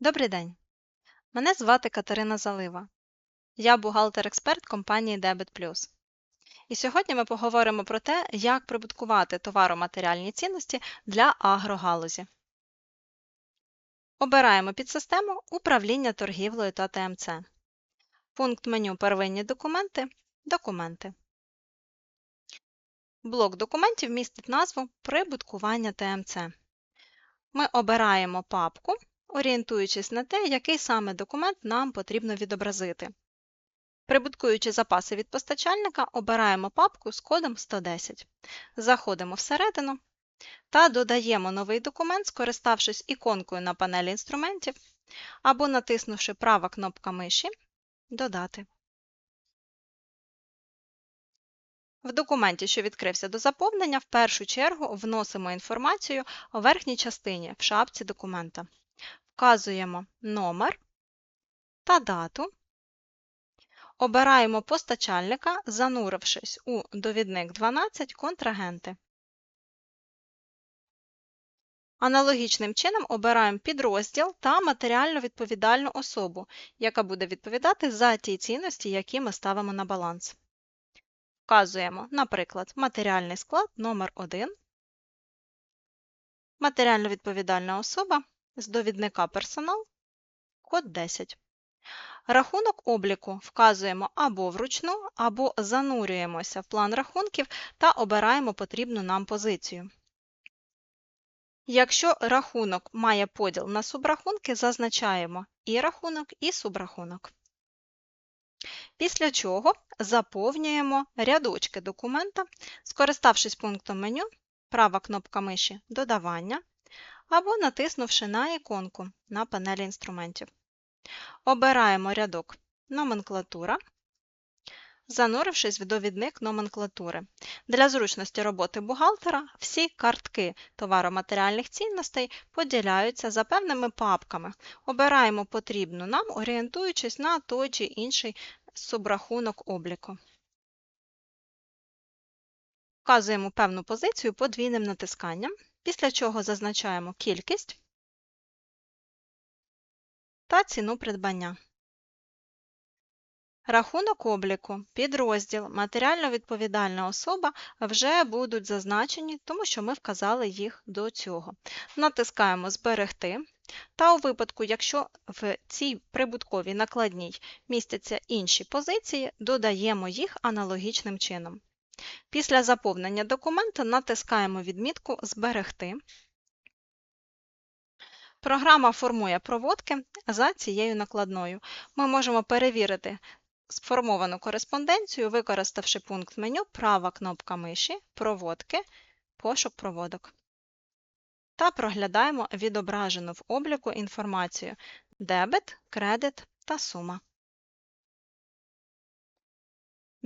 Добрий день! Мене звати Катерина Залива. Я бухгалтер-експерт компанії Debit. І сьогодні ми поговоримо про те, як прибуткувати товаро-матеріальні цінності для агрогалузі. Обираємо підсистему Управління торгівлею та ТМЦ. Пункт меню Первинні документи Документи. Блок документів містить назву Прибуткування ТМЦ. Ми обираємо папку, орієнтуючись на те, який саме документ нам потрібно відобразити. Прибуткуючи запаси від постачальника, обираємо папку з кодом 110. Заходимо всередину та додаємо новий документ, скориставшись іконкою на панелі інструментів або натиснувши права кнопка миші Додати. В документі, що відкрився до заповнення, в першу чергу вносимо інформацію у верхній частині в шапці документа. Вказуємо номер та дату. Обираємо постачальника, занурившись у довідник 12 контрагенти. Аналогічним чином обираємо підрозділ та матеріально відповідальну особу, яка буде відповідати за ті цінності, які ми ставимо на баланс. Вказуємо, наприклад, матеріальний склад номер 1 матеріально відповідальна особа з довідника персонал, код 10. Рахунок обліку вказуємо або вручну, або занурюємося в план рахунків та обираємо потрібну нам позицію. Якщо рахунок має поділ на субрахунки, зазначаємо і рахунок, і субрахунок. Після чого заповнюємо рядочки документа, скориставшись пунктом меню, права кнопка миші Додавання або натиснувши на іконку на панелі інструментів. Обираємо рядок Номенклатура, занурившись в довідник номенклатури. Для зручності роботи бухгалтера всі картки товаро-матеріальних цінностей поділяються за певними папками. Обираємо потрібну нам, орієнтуючись на той чи інший субрахунок обліку. Вказуємо певну позицію подвійним натисканням, після чого зазначаємо кількість та ціну придбання. Рахунок обліку, підрозділ, матеріально відповідальна особа вже будуть зазначені, тому що ми вказали їх до цього. Натискаємо Зберегти. Та у випадку, якщо в цій прибутковій накладній містяться інші позиції, додаємо їх аналогічним чином. Після заповнення документу натискаємо відмітку Зберегти. Програма формує проводки за цією накладною. Ми можемо перевірити сформовану кореспонденцію, використавши пункт меню права кнопка миші, проводки, пошук проводок. Та проглядаємо відображену в обліку інформацію дебет, кредит та сума.